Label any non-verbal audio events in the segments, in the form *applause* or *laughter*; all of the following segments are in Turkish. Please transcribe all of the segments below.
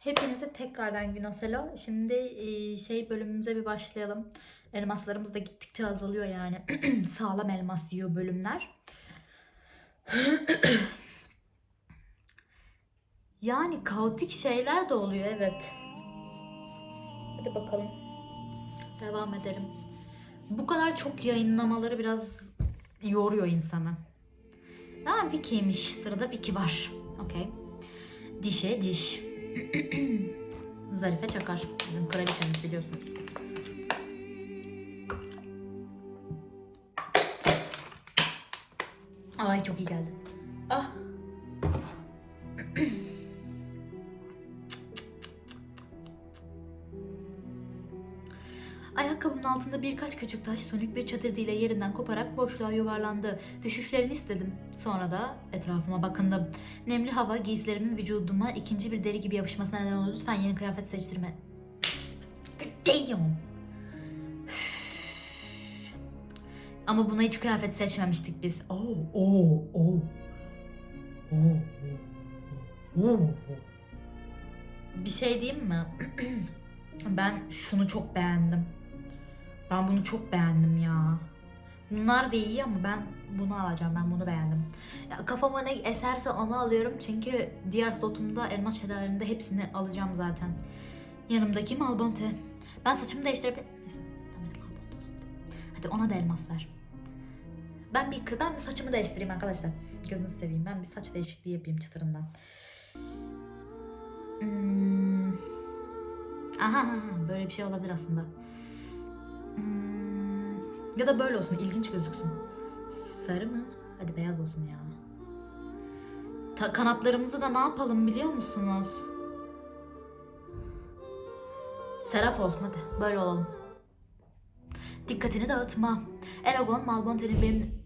Hepinize tekrardan gün selo. Şimdi şey bölümümüze bir başlayalım. Elmaslarımız da gittikçe azalıyor yani. *clears throat* Sağlam elmas yiyor bölümler. *clears throat* yani kaotik şeyler de oluyor evet. Hadi bakalım. Devam edelim. Bu kadar çok yayınlamaları biraz yoruyor insanı. Ha Vicky'ymiş. Sırada Vicky var. Okey. Dişe diş. *clears throat* Zarife Çakar. Bizim kraliçemiz biliyorsunuz. Ay çok iyi geldi. Ah. Altında birkaç küçük taş sönük bir çatırdıyla yerinden koparak boşluğa yuvarlandı. Düşüşlerini istedim. Sonra da etrafıma bakındım. Nemli hava giysilerimin vücuduma ikinci bir deri gibi yapışmasına neden oldu. Lütfen yeni kıyafet seçtirme. Damn. Ama buna hiç kıyafet seçmemiştik biz. Oo, oo, oo. Oo, oo, oo. Bir şey diyeyim mi? *clears throat* ben şunu çok beğendim. Ben bunu çok beğendim ya. Bunlar da iyi ama ben bunu alacağım. Ben bunu beğendim. Ya kafama ne eserse onu alıyorum. Çünkü diğer slotumda elmas şelalelerinde hepsini alacağım zaten. Yanımdaki Malbonte. Ben saçımı değiştirebilir Neyse. Tamam Malbonte olsun. Hadi ona da elmas ver. Ben bir ben bir saçımı değiştireyim arkadaşlar. Gözünüzü seveyim. Ben bir saç değişikliği yapayım çıtırından. Hmm. Aha, aha, böyle bir şey olabilir aslında. Ya da böyle olsun, ilginç gözüksün. Sarı mı? Hadi beyaz olsun ya. Ta- kanatlarımızı da ne yapalım biliyor musunuz? Seraf olsun hadi, böyle olalım. Dikkatini dağıtma. Eragon Malbonte'nin benim...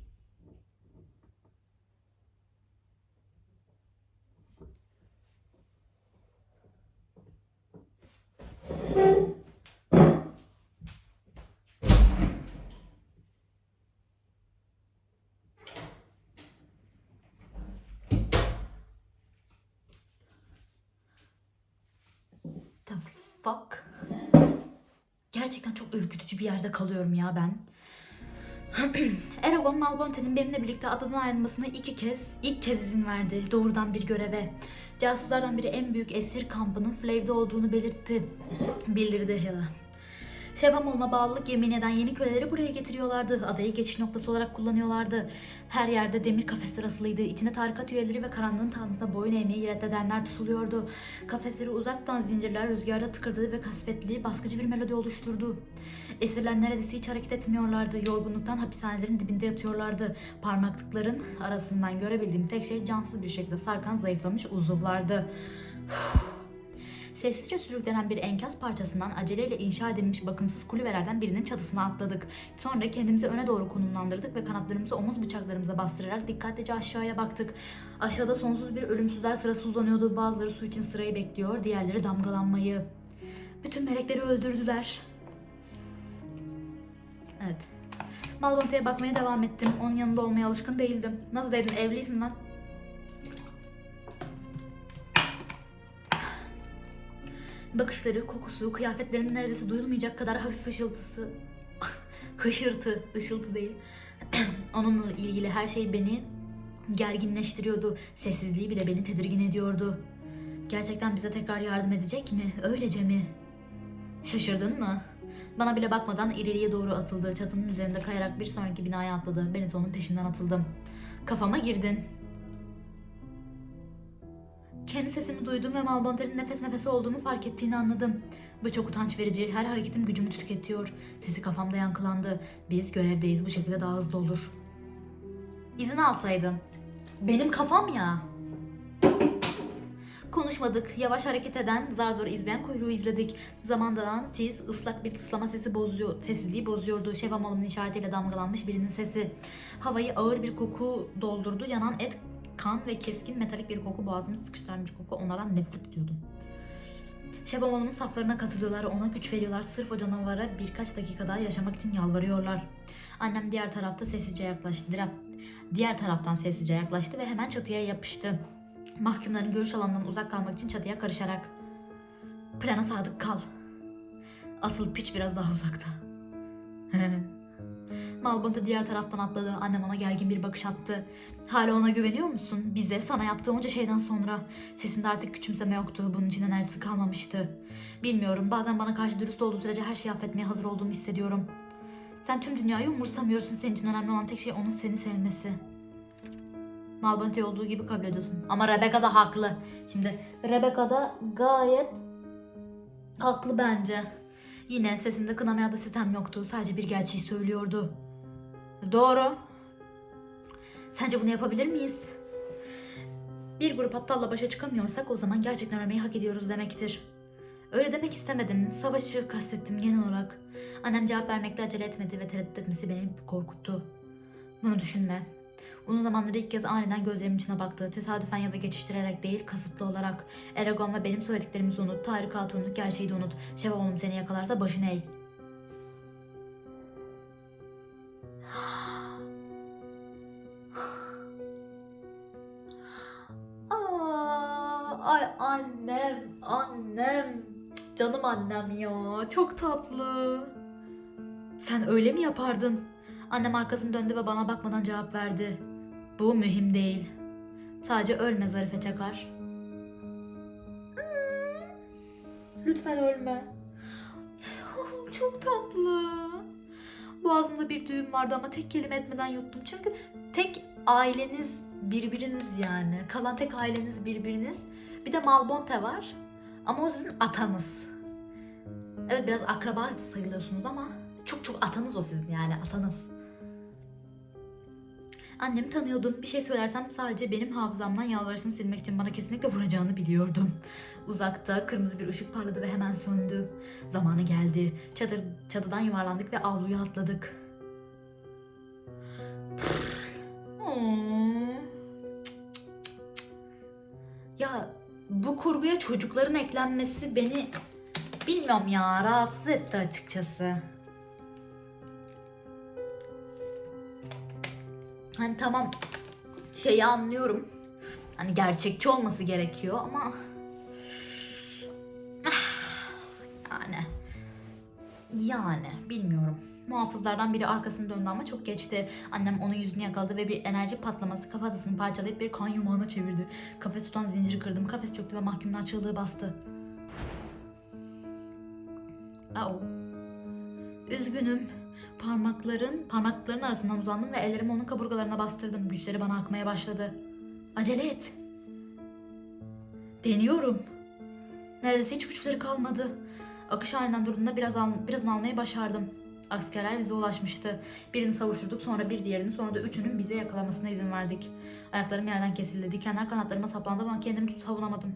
Gerçekten çok ürkütücü bir yerde kalıyorum ya ben. *clears throat* Eragon Malbonte'nin benimle birlikte adadan ayrılmasına iki kez, ilk kez izin verdi doğrudan bir göreve. Casuslardan biri en büyük esir kampının Flave'de olduğunu belirtti. Bildirdi Hela. Şevam olma bağlılık yemin eden yeni köleleri buraya getiriyorlardı. Adayı geçiş noktası olarak kullanıyorlardı. Her yerde demir kafesler asılıydı. İçine tarikat üyeleri ve karanlığın tanrısına boyun eğmeyi reddedenler tutuluyordu. Kafesleri uzaktan zincirler rüzgarda tıkırdadı ve kasvetli, baskıcı bir melodi oluşturdu. Esirler neredeyse hiç hareket etmiyorlardı. Yorgunluktan hapishanelerin dibinde yatıyorlardı. Parmaklıkların arasından görebildiğim tek şey cansız bir şekilde sarkan zayıflamış uzuvlardı. Sessizce sürüklenen bir enkaz parçasından aceleyle inşa edilmiş bakımsız kulübelerden birinin çatısına atladık. Sonra kendimizi öne doğru konumlandırdık ve kanatlarımızı omuz bıçaklarımıza bastırarak dikkatlice aşağıya baktık. Aşağıda sonsuz bir ölümsüzler sırası uzanıyordu. Bazıları su için sırayı bekliyor, diğerleri damgalanmayı. Bütün melekleri öldürdüler. Evet. Malbonte'ye bakmaya devam ettim. Onun yanında olmaya alışkın değildim. Nasıl dedin evlisin lan? Bakışları, kokusu, kıyafetlerinin neredeyse duyulmayacak kadar hafif ışıltısı. *laughs* Hışırtı, ışıltı değil. *clears throat* Onunla ilgili her şey beni gerginleştiriyordu. Sessizliği bile beni tedirgin ediyordu. Gerçekten bize tekrar yardım edecek mi? Öylece mi? Şaşırdın mı? Bana bile bakmadan ileriye doğru atıldı. Çatının üzerinde kayarak bir sonraki binaya atladı. Ben ise onun peşinden atıldım. Kafama girdin. Kendi sesimi duydum ve Malbonte'nin nefes nefese olduğumu fark ettiğini anladım. Bu çok utanç verici. Her hareketim gücümü tüketiyor. Sesi kafamda yankılandı. Biz görevdeyiz. Bu şekilde daha hızlı olur. İzin alsaydın. Benim kafam ya. Konuşmadık. Yavaş hareket eden, zar zor izleyen kuyruğu izledik. Zamandan tiz, ıslak bir tıslama sesi bozuyor, sessizliği bozuyordu. Olumlu işaretiyle damgalanmış birinin sesi. Havayı ağır bir koku doldurdu. Yanan et, kan ve keskin metalik bir koku boğazımı sıkıştıran bir koku. Onlardan nefret ediyordum. Şevam Oğlu'nun saflarına katılıyorlar, ona güç veriyorlar. Sırf o canavara birkaç dakika daha yaşamak için yalvarıyorlar. Annem diğer tarafta sessizce yaklaştı. Diğer taraftan sessizce yaklaştı ve hemen çatıya yapıştı. Mahkumların görüş alanından uzak kalmak için çatıya karışarak. Plana sadık kal. Asıl piç biraz daha uzakta. *laughs* Malbonta diğer taraftan atladı. Annem ona gergin bir bakış attı. Hala ona güveniyor musun? Bize, sana yaptığı onca şeyden sonra. Sesinde artık küçümseme yoktu. Bunun için enerjisi kalmamıştı. Bilmiyorum. Bazen bana karşı dürüst olduğu sürece her şeyi affetmeye hazır olduğunu hissediyorum. Sen tüm dünyayı umursamıyorsun. Senin için önemli olan tek şey onun seni sevmesi. Malbonte olduğu gibi kabul ediyorsun. Ama Rebecca da haklı. Şimdi Rebecca da gayet haklı bence. Yine sesinde kınamaya da sitem yoktu. Sadece bir gerçeği söylüyordu. Doğru. Sence bunu yapabilir miyiz? Bir grup aptalla başa çıkamıyorsak o zaman gerçekten ölmeyi hak ediyoruz demektir. Öyle demek istemedim. Savaşı kastettim genel olarak. Annem cevap vermekte acele etmedi ve tereddüt etmesi beni korkuttu. Bunu düşünme. Uzun zamandır ilk kez aniden gözlerimin içine baktı. Tesadüfen ya da geçiştirerek değil, kasıtlı olarak. Eragon ve benim söylediklerimizi unut. Tarık Hatun'un gerçeği de unut. Şevval oğlum seni yakalarsa başını eğ. *gasps* Ay annem, annem. Canım annem ya. Çok tatlı. Sen öyle mi yapardın? Annem arkasını döndü ve bana bakmadan cevap verdi. Bu mühim değil. Sadece ölme Zarife Çakar. Lütfen ölme. Çok tatlı. Boğazımda bir düğüm vardı ama tek kelime etmeden yuttum. Çünkü tek aileniz birbiriniz yani. Kalan tek aileniz birbiriniz. Bir de Malbonte var. Ama o sizin atanız. Evet biraz akraba sayılıyorsunuz ama çok çok atanız o sizin yani atanız. Annemi tanıyordum. Bir şey söylersem sadece benim hafızamdan yalvarışını silmek için bana kesinlikle vuracağını biliyordum. Uzakta kırmızı bir ışık parladı ve hemen söndü. Zamanı geldi. Çadır, çatıdan yuvarlandık ve avluya atladık. Ya bu kurguya çocukların eklenmesi beni bilmiyorum ya rahatsız etti açıkçası. Hani tamam şeyi anlıyorum. Hani gerçekçi olması gerekiyor ama yani yani bilmiyorum. Muhafızlardan biri arkasını döndü ama çok geçti. Annem onun yüzünü yakaladı ve bir enerji patlaması kafatasını parçalayıp bir kan yumağına çevirdi. Kafes tutan zinciri kırdım. Kafes çöktü ve mahkumlar çığlığı bastı. Au. Üzgünüm. Parmakların, parmakların arasından uzandım ve ellerimi onun kaburgalarına bastırdım. Güçleri bana akmaya başladı. Acele et. Deniyorum. Neredeyse hiç güçleri kalmadı. Akış halinden durduğunda biraz al, birazını almayı başardım. Askerler bize ulaşmıştı. Birini savuşturduk sonra bir diğerini sonra da üçünün bize yakalamasına izin verdik. Ayaklarım yerden kesildi. Dikenler kanatlarıma saplandı ama kendimi tut savunamadım.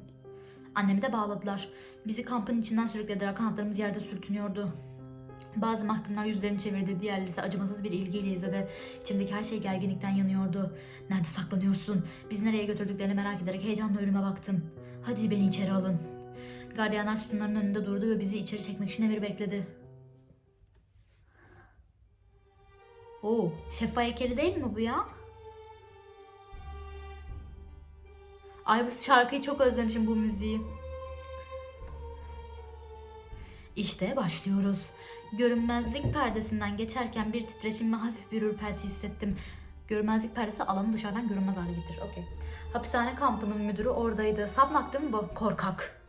Annemi de bağladılar. Bizi kampın içinden sürüklediler. Kanatlarımız yerde sürtünüyordu. Bazı mahkumlar yüzlerini çevirdi. Diğerleri ise acımasız bir ilgiyle izledi. İçimdeki her şey gerginlikten yanıyordu. Nerede saklanıyorsun? Bizi nereye götürdüklerini merak ederek heyecanla önüme baktım. Hadi beni içeri alın. Gardiyanlar sütunların önünde durdu ve bizi içeri çekmek için emir bekledi. Oo, şefa heykeli değil mi bu ya? Ay bu şarkıyı çok özlemişim bu müziği. İşte başlıyoruz. Görünmezlik perdesinden geçerken bir titreşim ve hafif bir ürperti hissettim. Görünmezlik perdesi alanı dışarıdan görünmez hale getirir. Okey. Hapishane kampının müdürü oradaydı. Sapmak değil mi bu? Korkak.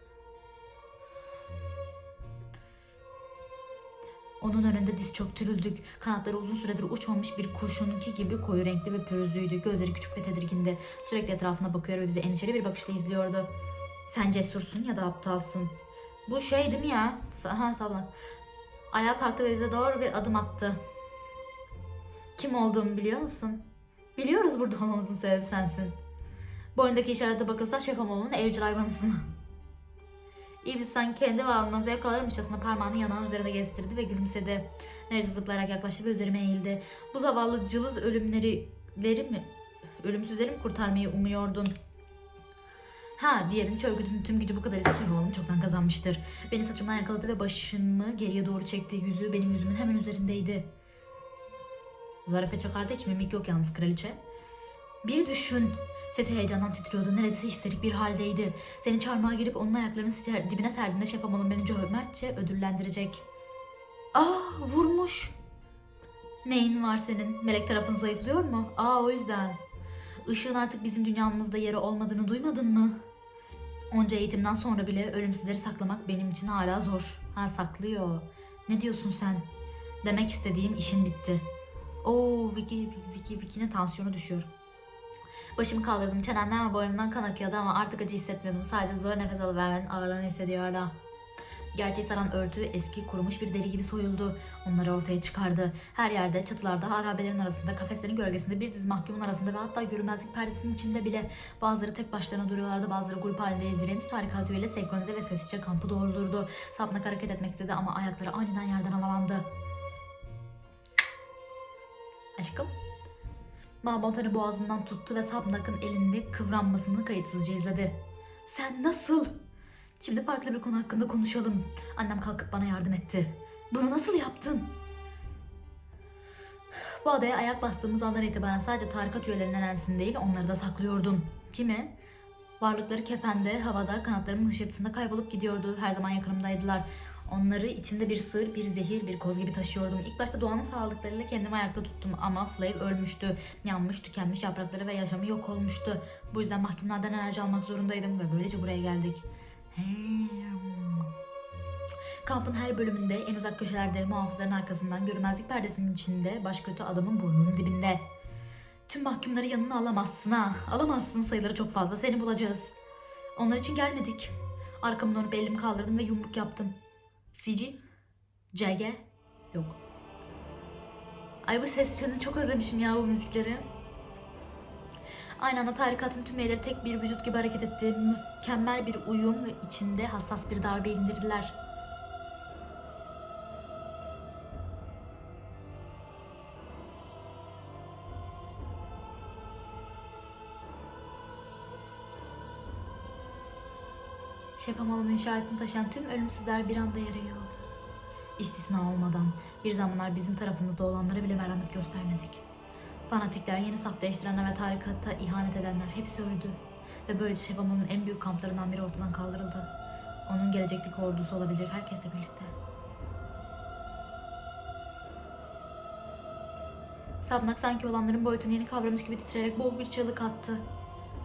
Onun önünde diz çöktürüldük. Kanatları uzun süredir uçmamış bir kurşununki gibi koyu renkli ve pürüzlüydü. Gözleri küçük ve tedirgindi. Sürekli etrafına bakıyor ve bizi endişeli bir bakışla izliyordu. Sen cesursun ya da aptalsın. Bu şey değil mi ya? Ha sablan. Ayağa kalktı ve bize doğru bir adım attı. Kim olduğumu biliyor musun? Biliyoruz burada olmamızın sebebi sensin. Boyundaki işarete bakılsa Şefamoğlu'nun evcil hayvanısın. *laughs* İblis kendi varlığından zevk alırmışçasına parmağını yanağın üzerine gezdirdi ve gülümsedi. Neresi zıplayarak yaklaştı ve üzerime eğildi. Bu zavallı cılız ölümleri mi? Ölümsüzleri mi kurtarmayı umuyordun? Ha diğerinin örgütün tüm gücü bu kadar ise Şefamoğlu'nu çoktan kazanmıştır. Beni saçımdan yakaladı ve başımı geriye doğru çekti. Yüzü benim yüzümün hemen üzerindeydi. Zarife çakardı hiç mimik yok yalnız kraliçe. Bir düşün. Sesi heyecandan titriyordu. Neredeyse histerik bir haldeydi. Seni çarmıha girip onun ayaklarının dibine serdiğinde şef Amal'ın beni cömertçe ödüllendirecek. Aa vurmuş. Neyin var senin? Melek tarafın zayıflıyor mu? Aa o yüzden. Işığın artık bizim dünyamızda yeri olmadığını duymadın mı? Onca eğitimden sonra bile ölümsüzleri saklamak benim için hala zor. Ha saklıyor. Ne diyorsun sen? Demek istediğim işin bitti. Oo Vicky, Vicky, Vicky'nin tansiyonu düşüyor. Başımı kaldırdım. Çenemden ve boynumdan kan akıyordu ama artık acı hissetmiyordum. Sadece zor nefes alıvermenin ağırlığını hissediyor hala. Gerçeği saran örtü eski kurumuş bir deri gibi soyuldu. Onları ortaya çıkardı. Her yerde, çatılarda, harabelerin arasında, kafeslerin gölgesinde, bir dizi mahkumun arasında ve hatta görünmezlik perdesinin içinde bile bazıları tek başlarına duruyorlardı. Bazıları grup halinde direniş tarikat üyeyle senkronize ve sessizce kampı doldurdu. Sapnak hareket etmek istedi ama ayakları aniden yerden havalandı. Aşkım? Mahmontan'ı boğazından tuttu ve Sapnak'ın elinde kıvranmasını kayıtsızca izledi. Sen nasıl? Şimdi farklı bir konu hakkında konuşalım. Annem kalkıp bana yardım etti. Bunu nasıl yaptın? Bu adaya ayak bastığımız andan itibaren sadece tarikat üyelerinden ensin değil onları da saklıyordum. Kimi? Varlıkları kefende, havada, kanatlarımın hışırtısında kaybolup gidiyordu. Her zaman yakınımdaydılar. Onları içimde bir sır, bir zehir, bir koz gibi taşıyordum. İlk başta doğanın sağladıklarıyla kendimi ayakta tuttum ama Flav ölmüştü. Yanmış, tükenmiş yaprakları ve yaşamı yok olmuştu. Bu yüzden mahkumlardan enerji almak zorundaydım ve böylece buraya geldik. Kampın her bölümünde en uzak köşelerde muhafızların arkasından görünmezlik perdesinin içinde baş kötü adamın burnunun dibinde. Tüm mahkumları yanına alamazsın ha. Alamazsın sayıları çok fazla seni bulacağız. Onlar için gelmedik. Arkamı dönüp elimi kaldırdım ve yumruk yaptım. CG? CG? Yok. Ay bu ses çok özlemişim ya bu müzikleri. Aynı anda tarikatın tüm üyeleri tek bir vücut gibi hareket etti. Mükemmel bir uyum ve içinde hassas bir darbe indirdiler. Şef Amal'ın işaretini taşıyan tüm ölümsüzler bir anda yere yığıldı. İstisna olmadan bir zamanlar bizim tarafımızda olanlara bile merhamet göstermedik. Fanatikler, yeni saf değiştirenler ve tarikata ihanet edenler hepsi öldü. Ve böylece Şef Amal'ın en büyük kamplarından biri ortadan kaldırıldı. Onun gelecekteki ordusu olabilecek herkesle birlikte. Sapnak sanki olanların boyutunu yeni kavramış gibi titreyerek boğuk bir çığlık attı.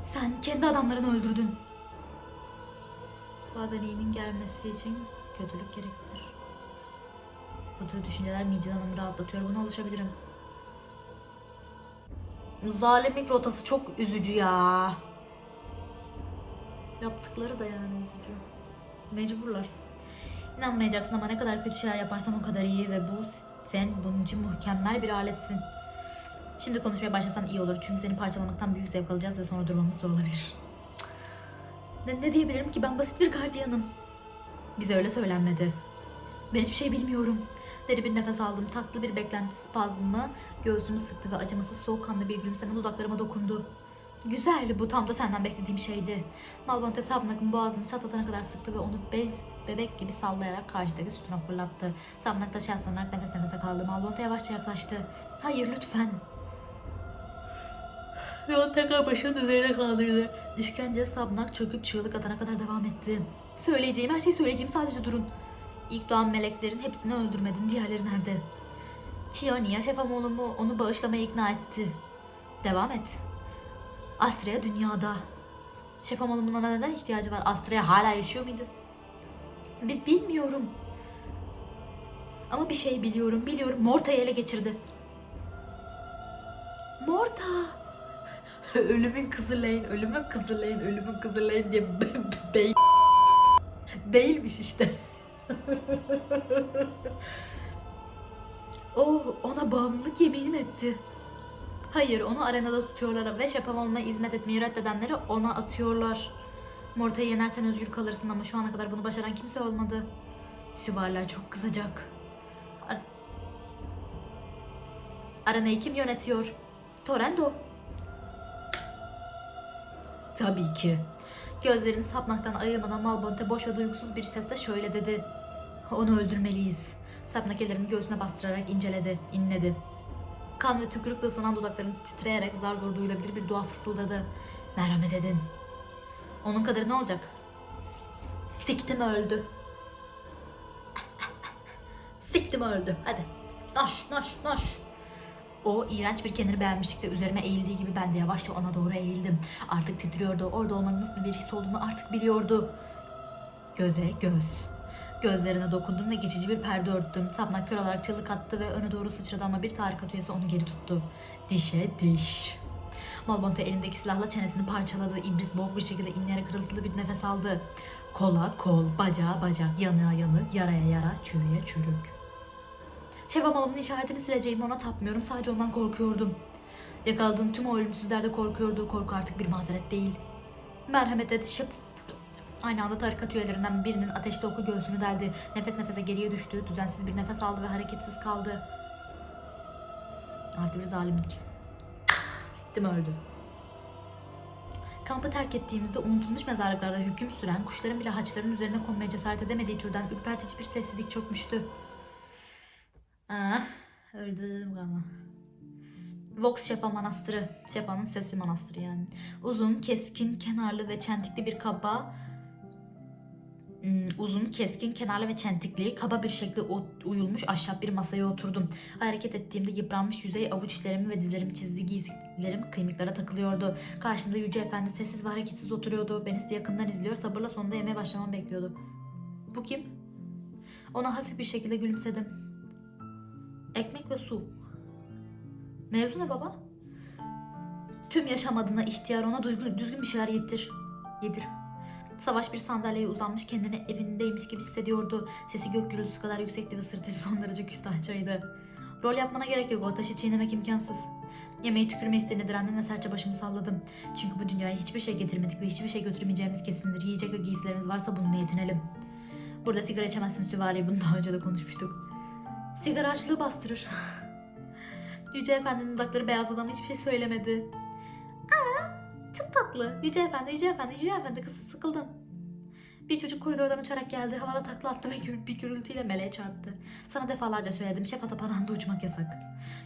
Sen kendi adamlarını öldürdün. Bazen iyinin gelmesi için kötülük gereklidir. Bu tür düşünceler Micin Hanım'ı rahatlatıyor. Buna alışabilirim. Zalimlik rotası çok üzücü ya. Yaptıkları da yani üzücü. Mecburlar. İnanmayacaksın ama ne kadar kötü şeyler yaparsan o kadar iyi ve bu sen bunun için mükemmel bir aletsin. Şimdi konuşmaya başlasan iyi olur çünkü seni parçalamaktan büyük zevk alacağız ve sonra durmamız zor olabilir. Ne, ne diyebilirim ki ben basit bir gardiyanım. Bize öyle söylenmedi. Ben hiçbir şey bilmiyorum. Deri bir nefes aldım. Tatlı bir beklenti spazmı göğsümü sıktı ve acımasız soğukkanlı bir gülümseme dudaklarıma dokundu. Güzel, bu tam da senden beklediğim şeydi. Malbonte Sabnak'ın boğazını çatlatana kadar sıktı ve onu bez, bebek gibi sallayarak karşıdaki sütuna fırlattı. Sabnak taşı yaslanarak nefes nefese kaldı. Malbonte yavaşça yaklaştı. Hayır lütfen. Ve onu tekrar başının üzerine kaldırdı. İşkence Sabnak çöküp çığlık atana kadar devam etti. Söyleyeceğim, her şeyi söyleyeceğim. Sadece durun. İlk doğan meleklerin hepsini öldürmedin. Diğerleri nerede? Chioniya şef oğlumu onu bağışlamaya ikna etti. Devam et. Astrea dünyada. Şef oğlumun ona neden ihtiyacı var? Astrea hala yaşıyor muydu? Bi- bilmiyorum. Ama bir şey biliyorum. Biliyorum. Morta'yı ele geçirdi. Morta. *laughs* ölümün kızı Lane, ölümün kızı Lane, ölümün kızı Lane diye be- be- *laughs* değilmiş işte. *laughs* o ona bağımlılık yemin etti. Hayır, onu arenada tutuyorlar ve şapam olmaya hizmet etmeyi reddedenleri ona atıyorlar. Morta'yı yenersen özgür kalırsın ama şu ana kadar bunu başaran kimse olmadı. Süvariler çok kızacak. Ar- Arenayı kim yönetiyor? Torendo. Tabii ki. Gözlerini sapmaktan ayırmadan Malbonte boş ve duygusuz bir sesle şöyle dedi. Onu öldürmeliyiz. Sapnak ellerini göğsüne bastırarak inceledi, inledi. Kan ve tükürükle ısınan dudaklarını titreyerek zar zor duyulabilir bir dua fısıldadı. Merhamet edin. Onun kadarı ne olacak? Siktim öldü. *laughs* Siktim öldü. Hadi. Naş naş naş. O iğrenç bir kenarı beğenmişlikte üzerime eğildiği gibi ben de yavaşça ona doğru eğildim. Artık titriyordu. Orada olmanın nasıl bir his olduğunu artık biliyordu. Göze göz. Gözlerine dokundum ve geçici bir perde örttüm. Sapnak kör olarak çığlık attı ve öne doğru sıçradı ama bir tarikat üyesi onu geri tuttu. Dişe diş. Malbonte elindeki silahla çenesini parçaladı. İblis boğuk bir şekilde inleyerek kırıltılı bir nefes aldı. Kola kol, bacağa bacak, yanığa yanık, yaraya yara, çürüye çürük. Şevval malımın işaretini sileceğimi ona tapmıyorum. Sadece ondan korkuyordum. Yakaladığım tüm o ölümsüzler de korkuyordu. Korku artık bir mazeret değil. Merhamet et şıp. Aynı anda tarikat üyelerinden birinin ateşli oku göğsünü deldi. Nefes nefese geriye düştü. Düzensiz bir nefes aldı ve hareketsiz kaldı. Artı bir zalimlik. Siktim öldü. Kampı terk ettiğimizde unutulmuş mezarlıklarda hüküm süren kuşların bile haçların üzerine konmaya cesaret edemediği türden ürpertici bir sessizlik çökmüştü. Ah, öldüm galiba. Vox Şefa Manastırı. Şefa'nın sesi manastırı yani. Uzun, keskin, kenarlı ve çentikli bir kaba Hmm, uzun, keskin, kenarlı ve çentikli, kaba bir şekilde uyulmuş ahşap bir masaya oturdum. Hareket ettiğimde yıpranmış yüzey avuç içlerimi ve dizlerimi çizdiği giysilerim kıymıklara takılıyordu. Karşımda Yüce Efendi sessiz ve hareketsiz oturuyordu. Beni yakından izliyor, sabırla sonunda yemeğe başlamamı bekliyordu. Bu kim? Ona hafif bir şekilde gülümsedim. Ekmek ve su. Mevzu ne baba? Tüm yaşam adına ihtiyar ona düzgün, düzgün bir şeyler yedir. Yedir. Savaş bir sandalyeye uzanmış kendini evindeymiş gibi hissediyordu. Sesi gök gürültüsü kadar yüksekti ve sırtı *laughs* son derece küstahçaydı. Rol yapmana gerek yok o taşı çiğnemek imkansız. Yemeği tükürme isteğine direndim ve sertçe başımı salladım. Çünkü bu dünyaya hiçbir şey getirmedik ve hiçbir şey götürmeyeceğimiz kesindir. Yiyecek ve giysilerimiz varsa bununla yetinelim. Burada sigara içemezsin süvari bunu daha önce de konuşmuştuk. Sigara açlığı bastırır. *laughs* Yüce Efendi'nin dudakları beyazladı ama hiçbir şey söylemedi. Çok tatlı. Yüce Efendi, Yüce Efendi, Yüce Efendi kızı sıkıldım. Bir çocuk koridordan uçarak geldi. Havada takla attı ve bir gürültüyle meleğe çarptı. Sana defalarca söyledim. Şef Atapanan'da uçmak yasak.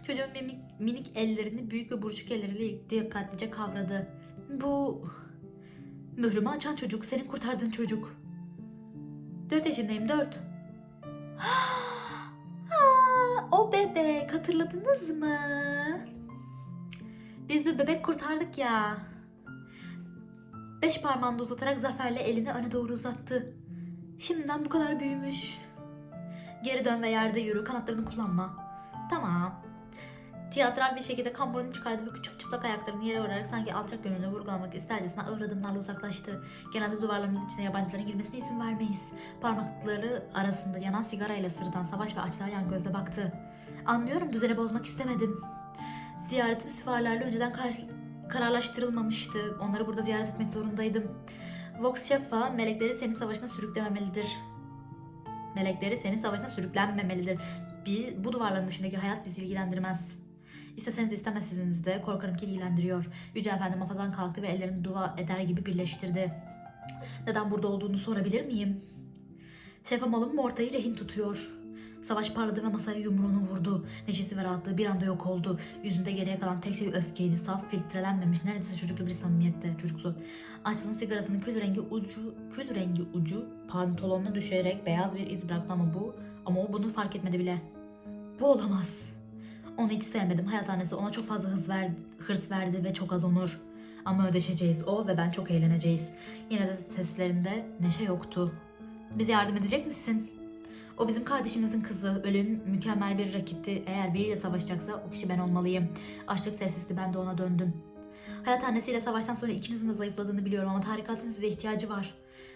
Çocuğun minik, minik ellerini büyük ve buruşuk elleriyle dikkatlice kavradı. Bu... Mührümü açan çocuk. Senin kurtardığın çocuk. Dört yaşındayım. Dört. *gasps* O bebek. Hatırladınız mı? Biz bir bebek kurtardık ya. Beş parmağını uzatarak zaferle elini öne doğru uzattı. Şimdiden bu kadar büyümüş. Geri dön ve yerde yürü. Kanatlarını kullanma. Tamam. Tiyatral bir şekilde kamburunu çıkardı ve küçük çıplak ayaklarını yere vurarak sanki alçak gönüllü vurgulamak istercesine ağır adımlarla uzaklaştı. Genelde duvarlarımız içine yabancıların girmesine izin vermeyiz. Parmakları arasında yanan sigarayla sırıtan savaş ve açlığa yan gözle baktı. Anlıyorum düzeni bozmak istemedim. Ziyaretim süvarilerle önceden kar- kararlaştırılmamıştı. Onları burada ziyaret etmek zorundaydım. Vox Şeffa, melekleri senin savaşına sürüklememelidir. Melekleri senin savaşına sürüklenmemelidir. Bir, bu duvarların dışındaki hayat bizi ilgilendirmez. İsteseniz de istemezseniz de korkarım ki ilgilendiriyor. Yüce Efendi mafazan kalktı ve ellerini dua eder gibi birleştirdi. Neden burada olduğunu sorabilir miyim? Şefam oğlum Morta'yı rehin tutuyor. Savaş parladı ve masaya yumruğunu vurdu. Neşesi ve rahatlığı bir anda yok oldu. Yüzünde geriye kalan tek şey öfkeydi. Saf, filtrelenmemiş, neredeyse çocuklu bir samimiyette. Çocuksu. Açlığın sigarasının kül rengi ucu, kül rengi ucu pantolonuna düşerek beyaz bir iz bıraktı ama bu, ama o bunu fark etmedi bile. Bu olamaz. Onu hiç sevmedim. Hayathanesi ona çok fazla hız ver, hırs verdi ve çok az onur. Ama ödeşeceğiz. O ve ben çok eğleneceğiz. Yine de seslerinde neşe yoktu. Bize yardım edecek misin? O bizim kardeşimizin kızı. Ölüm mükemmel bir rakipti. Eğer biriyle savaşacaksa o kişi ben olmalıyım. Açlık sessizdi. Ben de ona döndüm. Hayat annesiyle savaştan sonra ikinizin de zayıfladığını biliyorum ama tarikatın size ihtiyacı var.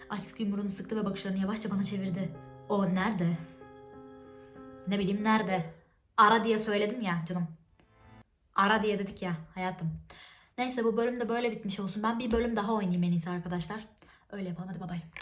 Açlık yumruğunu sıktı ve bakışlarını yavaşça bana çevirdi. O nerede? Ne bileyim nerede? Ara diye söyledim ya canım. Ara diye dedik ya hayatım. Neyse bu bölüm de böyle bitmiş olsun. Ben bir bölüm daha oynayayım en iyisi arkadaşlar. Öyle yapalım hadi bay bay.